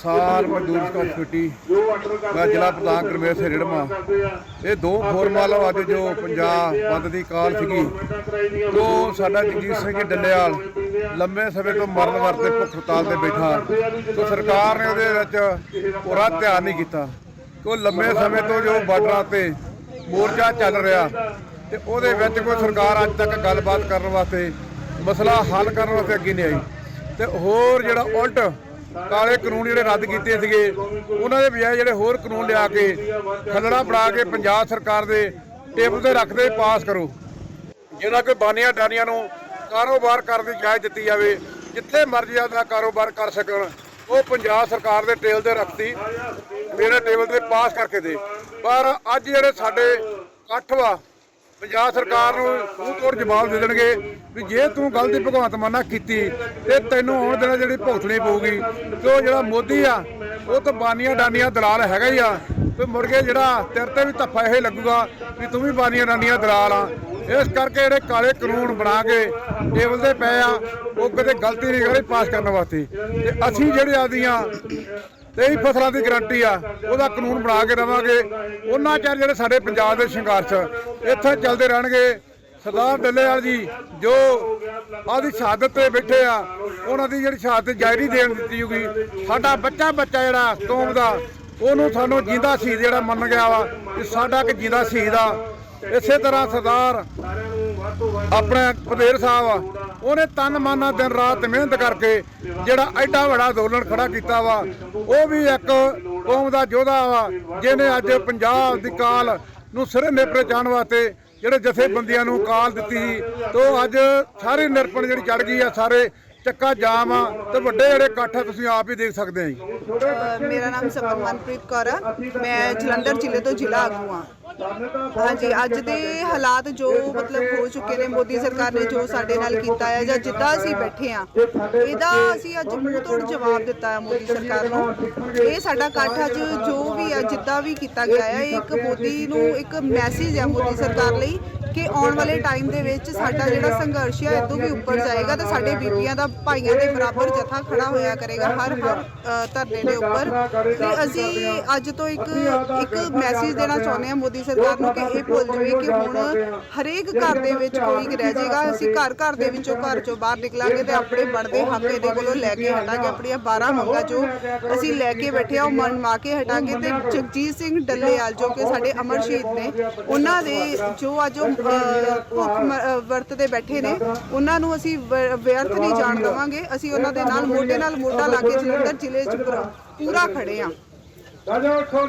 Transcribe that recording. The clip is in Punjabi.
ਕਿਸਾਨ ਮਜ਼ਦੂਰ ਸੰਘਰਸ਼ ਕਮੇਟੀ ਦਾ ਜ਼ਿਲ੍ਹਾ ਪ੍ਰਧਾਨ ਗੁਰਮੇਲ ਸਿੰਘ ਰਿੜਮਾ। ਇਹ ਦੋ ਫੋਰਮਾਲ ਅੱਜ ਜੋ ਪੰਜਾਬ ਬੰਦ ਦੀ ਕਾਲ ਸੀਗੀ ਜੋ ਸਾਡਾ ਜਗਜੀਤ ਸਿੰਘ ਡੱਲੇਵਾਲ ਲੰਮੇ ਸਮੇਂ ਤੋਂ ਮਰਨ ਵਰਤੇ ਭੁੱਖ ਹੜਤਾਲ ਤੇ ਬੈਠਾ। ਤੋ ਸਰਕਾਰ ਨੇ ਉਹਦੇ ਵਿੱਚ ਪੂਰਾ ਧਿਆਨ ਨਹੀਂ ਕੀਤਾ। ਕੋ ਲੰਮੇ ਸਮੇਂ ਤੋਂ ਜੋ ਬਾਰਡਰਾਂ ਤੇ ਮੋਰਚਾ ਚੱਲ ਰਿਹਾ, ਤੇ ਉਹਦੇ ਵਿੱਚ ਕੋਈ ਸਰਕਾਰ ਅੱਜ ਤੱਕ ਗੱਲਬਾਤ ਕਰਨ ਵਾਸਤੇ ਮਸਲਾ ਹੱਲ ਕਰਨ ਵਾਸਤੇ ਅੱਗੇ ਨਹੀਂ ਆਈ। ਤੇ ਹੋਰ ਜਿਹੜਾ ਉਲਟ ਕਾਲੇ ਕਾਨੂੰਨ ਜਿਹੜੇ ਰੱਦ ਕੀਤੇ ਸੀਗੇ, ਉਹਨਾਂ ਦੇ ਬਜਾਏ ਜਿਹੜੇ ਹੋਰ ਕਾਨੂੰਨ ਲਿਆ ਕੇ ਖਲੜਾ ਬਣਾ ਕੇ ਪੰਜਾਬ ਸਰਕਾਰ ਦੇ ਟੇਬਲ ਤੇ ਰੱਖਦੇ ਪਾਸ ਕਰੋ। ਜਿਹੜਾ ਕੋਈ ਬਾਨੀਆਂ ਡਾਨੀਆਂ ਨੂੰ ਕਾਰੋਬਾਰ ਕਰਨ ਦੀ ਇਜਾਜ਼ਤ ਦਿੱਤੀ ਜਾਵੇ, ਜਿੱਥੇ ਮਰਜ਼ੀ ਆਪਣਾ ਕਾਰੋਬਾਰ ਕਰ ਸਕਣ, ਉਹ ਪੰਜਾਬ ਸਰਕਾਰ ਦੇ ਟੇਬਲ ਤੇ ਰੱਖਤੀ, ਮੇਰੇ ਟੇਬਲ ਤੇ ਪਾਸ ਕਰਕੇ ਦੇ। ਪਰ ਅੱਜ ਜਿਹੜੇ ਸਾਡੇ ਇਕੱਠ ਵਾ ਪੰਜਾਬ ਸਰਕਾਰ ਨੂੰ ਮੂੰਹ ਤੋੜ ਜਵਾਬ ਦੇ ਦੇਣਗੇ ਵੀ ਜੇ ਤੂੰ ਗਲਤੀ ਭਗਵੰਤ ਮਾਨ ਮਾਨਾ ਕੀਤੀ, ਤੇ ਤੈਨੂੰ ਆਉਣ ਦੇਣਾ ਜਿਹੜੀ ਭੁਗਤਣੀ ਪਊਗੀ। ਤੇ ਉਹ ਜਿਹੜਾ ਮੋਦੀ ਆ, ਉਹ ਤਾਂ ਬਾਨੀਆਂ ਡਾਨੀਆਂ ਦਲਾਲ ਹੈਗਾ ਹੀ ਆ। ਤੇ ਮੁੜ ਕੇ ਜਿਹੜਾ ਤੇਰੇ ਤੇ ਵੀ ਧੱਫਾ ਇਹ ਲੱਗੂਗਾ ਵੀ ਤੂੰ ਵੀ ਬਾਨੀਆਂ ਡਾਨੀਆਂ ਦਲਾਲ ਆ। ਇਸ ਕਰਕੇ ਜਿਹੜੇ ਕਾਲੇ ਕਾਨੂੰਨ ਬਣਾ ਕੇ ਟੇਬਲ ਤੇ ਪਏ ਆ, ਉਹ ਕਦੇ ਗਲਤੀ ਨਹੀਂ ਕਰੇ ਪਾਸ ਕਰਨ ਵਾਸਤੇ। ਤੇ ਅਸੀਂ ਜਿਹੜੇ ਆਦੀਆਂ ਤੇਈ ਫਸਲਾਂ ਦੀ ਗਾਰੰਟੀ ਆ। ਉਹਦਾ ਕਾਨੂੰਨ ਬਣਾ ਕੇ ਰਵਾਂਗੇ ਉਹਨਾਂ ਚਿਰ ਜਿਹੜੇ ਸਾਡੇ ਪੰਜਾਬ ਦੇ ਸੰਘਰਸ਼ ਇੱਥੇ ਚੱਲਦੇ ਰਹਿਣਗੇ, ਸਰਦਾਰ ਡੱਲੇਵਾਲ ਜੀ ਜੋ ਆਦੀ ਸ਼ਹਾਦਤ ਤੇ ਬੈਠੇ ਆ, ਉਹਨਾਂ ਦੀ ਜਿਹੜੀ ਸ਼ਹਾਦਤ ਜਾਇਰੀ ਦੇਣ ਦਿੱਤੀ ਜੂਗੀ ਸਾਡਾ ਬੱਚਾ ਬੱਚਾ ਜਿਹੜਾ ਕੌਮ ਦਾ, ਉਹਨੂੰ ਸਾਨੂੰ ਜਿੰਦਾ ਸ਼ਹੀਦ ਜਿਹੜਾ ਮੰਨ ਗਿਆ ਵਾ ਕਿ ਸਾਡਾ ਇੱਕ ਜਿੰਦਾ ਸ਼ਹੀਦ ਆ। ਇਸੇ ਤਰ੍ਹਾਂ ਸਰਦਾਰ ਆਪਣੇ ਪਧੇਰ ਸਾਹਿਬ ਉਹਨੇ ਤਨ ਮਾਨਾ ਦਿਨ ਰਾਤ ਮਿਹਨਤ ਕਰਕੇ ਜਿਹੜਾ ਐਡਾ ਵੱਡਾ ਅੰਦੋਲਨ ਖੜਾ ਕੀਤਾ ਵਾ, ਉਹ ਵੀ ਇੱਕ ਕੌਮ ਦਾ ਯੋਧਾ ਵਾ, ਜਿਹਨੇ ਅੱਜ ਪੰਜਾਬ ਦੀ ਕਾਲ ਨੂੰ ਸਿਰੇ ਨੇਪਰੇ ਜਾਣ ਵਾਸਤੇ ਜਿਹੜੇ ਜਥੇਬੰਦੀਆਂ ਨੂੰ ਕਾਲ ਦਿੱਤੀ ਸੀ, ਤੋ ਅੱਜ ਸਾਰੇ ਨਿਰਪਣ ਜਿਹੜੀ ਚੜ ਗਈ ਆ ਸਾਰੇ ਚੱਕਾ ਜਾਮ ਆ ਤੇ ਵੱਡੇ ਜਿਹੜੇ ਇਕੱਠ ਆ ਤੁਸੀਂ ਆਪ ਹੀ ਦੇਖ ਸਕਦੇ ਆ ਜੀ। ਅ, ਮੇਰਾ ਨਾਮ ਸਮਨ ਮਨਪ੍ਰੀਤ ਕੌਰ ਆ। ਮੈਂ ਜਲੰਧਰ ਜ਼ਿਲ੍ਹੇ ਤੋਂ ਜ਼ਿਲ੍ਹਾ ਆਗੂ ਆ। ਹਾਂਜੀ ਅੱਜ ਦੇ ਹਾਲਾਤ ਜੋ ਮਤਲਬ ਹੋ ਚੁੱਕੇ ਨੇ ਮੋਦੀ ਸਰਕਾਰ ਨੇ ਜੋ ਸਾਡੇ ਨਾਲ ਕੀਤਾ ਹੈ ਜਾਂ ਜਿੱਦਾਂ ਅਸੀਂ ਬੈਠੇ ਆ ਇਹਦਾ ਅਸੀਂ ਅੱਜ ਮੂੰਹ ਤੋੜ ਜਵਾਬ ਦਿੱਤਾ ਹੈ ਮੋਦੀ ਸਰਕਾਰ ਨੂੰ। ਇਹ ਸਾਡਾ ਇਕੱਠ ਅੱਜ ਜੋ ਵੀ ਆ ਜਿੱਦਾਂ ਵੀ ਕੀਤਾ ਗਿਆ ਹੈ ਇਹ ਇੱਕ ਮੋਦੀ ਨੂੰ ਇੱਕ ਮੈਸੇਜ ਹੈ ਮੋਦੀ ਸਰਕਾਰ ਲਈ ਕਿ ਆਉਣ ਵਾਲੇ ਟਾਈਮ ਦੇ ਵਿੱਚ ਸਾਡਾ ਜਿਹੜਾ ਸੰਘਰਸ਼ ਹੈ ਇਦੋਂ ਵੀ ਉੱਪਰ ਜਾਏਗਾ ਤੇ ਸਾਡੇ ਬੀਬੀਆਂ ਦਾ ਭਾਈਆਂ ਦੇ ਬਰਾਬਰ ਜਥਾ ਖੜਾ ਹੋਇਆ ਕਰੇਗਾ ਹਰ ਹਰ ਧਰਨੇ ਦੇ ਉੱਪਰ। ਤੇ ਅਸੀਂ ਅੱਜ ਤੋਂ ਇੱਕ ਇੱਕ ਮੈਸੇਜ ਦੇਣਾ ਚਾਹੁੰਦੇ ਹਾਂ ਮੋਦੀ ਸਰਕਾਰ ਨੂੰ ਕਿ ਇਹ ਭੁੱਲ ਜਾਵੇ ਕਿ ਹੁਣ ਹਰੇਕ ਘਰ ਦੇ ਵਿੱਚ ਕੋਈ ਰਹਿ ਜਾਏਗਾ। ਅਸੀਂ ਘਰ ਘਰ ਦੇ ਵਿੱਚੋਂ ਘਰ ਚੋਂ ਬਾਹਰ ਨਿਕਲਾਂਗੇ ਤੇ ਆਪਣੇ ਬਣਦੇ ਹੱਕ ਇਹਦੇ ਕੋਲੋਂ ਲੈ ਕੇ ਹਟਾਂਗੇ। ਆਪਣੀਆਂ 12 ਮੰਗਾਂ ਜੋ ਅਸੀਂ ਲੈ ਕੇ ਬੈਠੇ ਆ ਉਹ ਮਨਵਾ ਕੇ ਹਟਾਂਗੇ। ਤੇ ਜਗਜੀਤ ਸਿੰਘ ਡੱਲੇਵਾਲ ਜੋ ਕਿ ਸਾਡੇ ਅਮਰ ਸ਼ਹੀਦ ਨੇ ਉਹਨਾਂ ਦੇ ਜੋ ਅੱਜ ਉਹ, ਭੁੱਖ ਵਰਤ ਤੇ ਬੈਠੇ ਨੇ। ਉਹਨਾਂ ਨੂੰ ਅਸੀਂ ਵਿਅਰਥ ਨਹੀਂ ਜਾਣ ਦੇਵਾਂਗੇ। ਅਸੀਂ ਉਹਨਾਂ ਦੇ ਨਾਲ ਮੋਢੇ ਨਾਲ ਮੋਢਾ ਲਾ ਕੇ ਜਲੰਧਰ ਜ਼ਿਲ੍ਹੇ 'ਚ ਪੂਰਾ- ਖੜੇ ਆ